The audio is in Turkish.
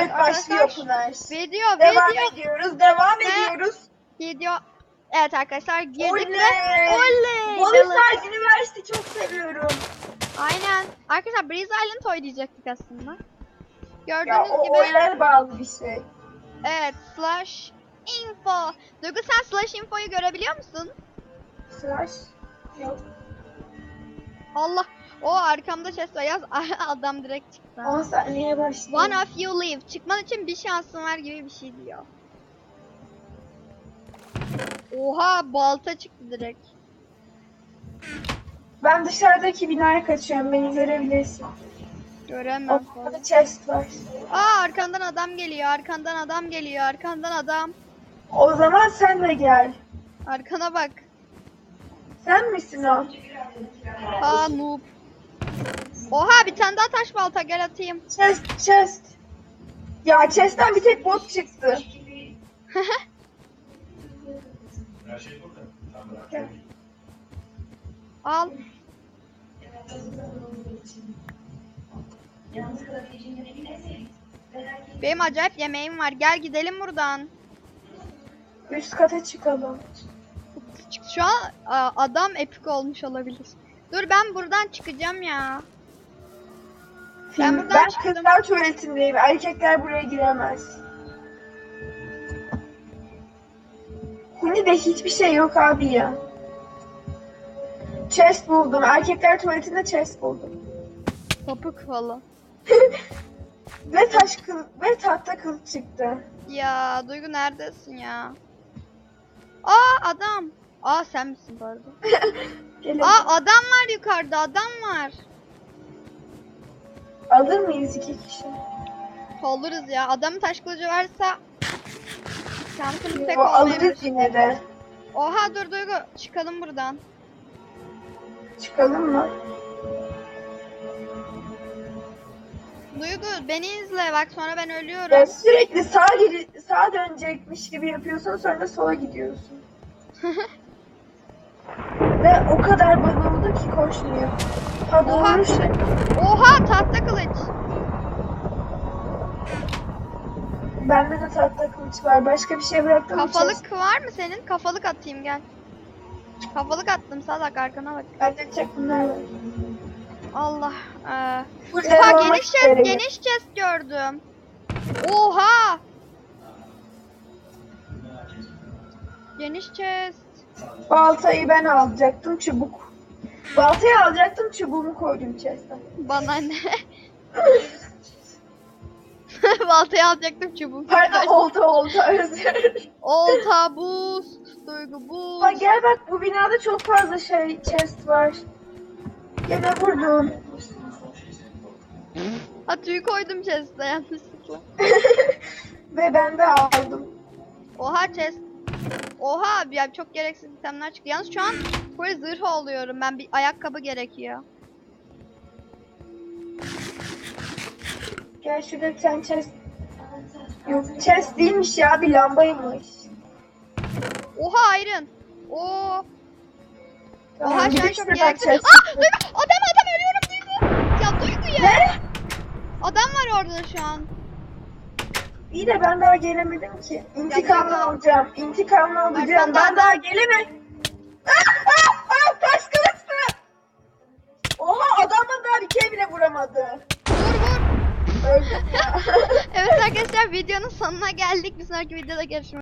Evet başlıyor. Pınar. Video, Devam video, ediyoruz. Devam Ve- ediyoruz. video. Evet arkadaşlar girdik Oley! ve oley. Bolurside Üniversite çok seviyorum. Aynen. Arkadaşlar Breeze Island oynayacaktık aslında. Ya Gördüğünüz o gibi oylara bağlı bir şey. evet slash info. Duygu sen slash infoyu görebiliyor musun? Slash. Yok. Allah. O arkamda chest var. Yaz adam direkt çıktı. 10 saniye başlıyor. One of you live. Çıkman için bir şansın var gibi bir şey diyor. Oha balta çıktı direkt. Ben dışarıdaki binaya kaçıyorum. Beni görebilirsin. Göremem. Orada chest var. Aa arkandan adam geliyor. Arkandan adam geliyor. Arkandan adam. O zaman sen de gel. Arkana bak. Sen misin o? Aa noob. Oha bir tane daha taş balta gel atayım. Chest, chest. Ya chest'ten bir tek bot çıktı. Al. Benim acayip yemeğim var. Gel gidelim buradan. Üst kata çıkalım. Şu an adam epik olmuş olabilir. Dur ben buradan çıkacağım ya. Ben buradan ben çıktım. kızlar tuvaletindeyim. Erkekler buraya giremez. Huni'de hiçbir şey yok abi ya. Chest buldum. Erkekler tuvaletinde chest buldum. Topuk falan. Ve taş kıl ve tahta kıl çıktı. Ya Duygu neredesin ya? Aa adam. Aa sen misin? Gelin. Aa adam var yukarıda adam var. Alır mıyız iki kişi? Oluruz ya. Adamın taş kılıcı varsa şansımız pek O olmayabilir. alırız yine de. Oha dur Duygu çıkalım buradan. Çıkalım mı? Duygu beni izle bak sonra ben ölüyorum. Ya sürekli sağa geri, sağa dönecekmiş gibi yapıyorsun sonra sola gidiyorsun. Ve o kadar oldu ki koşmuyor. Ha Oha. doğru şey. Oha tahta kılıç. Bende de tahta kılıç var. Başka bir şey bıraktım? Kafalık var mı senin? Kafalık atayım gel. Kafalık attım salak arkana bak. Bende tek bunlar var. Allah. Ee, olmak geniş chest geniş chest gördüm. Oha. Geniş chest. Baltayı ben alacaktım çubuk. Baltayı alacaktım çubuğumu koydum chest'e. Bana ne? Baltayı alacaktım çubuğum. Pardon oldu oldu özür. Olta, boost, duygu boost. Ha gel bak bu binada çok fazla şey chest var. Gene vurdum. Ha tüy koydum chest'e yanlışlıkla. Ve ben de aldım. Oha chest. Oha ya çok gereksiz itemler çıktı. Yalnız şu an böyle zırh oluyorum. Ben bir ayakkabı gerekiyor. Gel şurada bir tane chest. Yok chest değilmiş ya bir lambaymış. Oha iron. Oo. Tamam, Oha şu an çok gereksiz. Aa duygu. Adam adam ölüyorum duygu. Ya duygu ya. Ne? Adam var orada şu an. İyi de ben daha gelemedim ki. İntikamını Ya, alacağım. İntikamını alacağım. Ben daha gelemedim. Ah, ah, ah, taş kılıçlı. Oha adamla daha bir kere bile vuramadı. Vur vur. Öldüm ya. Evet arkadaşlar videonun sonuna geldik. Bir sonraki videoda görüşmek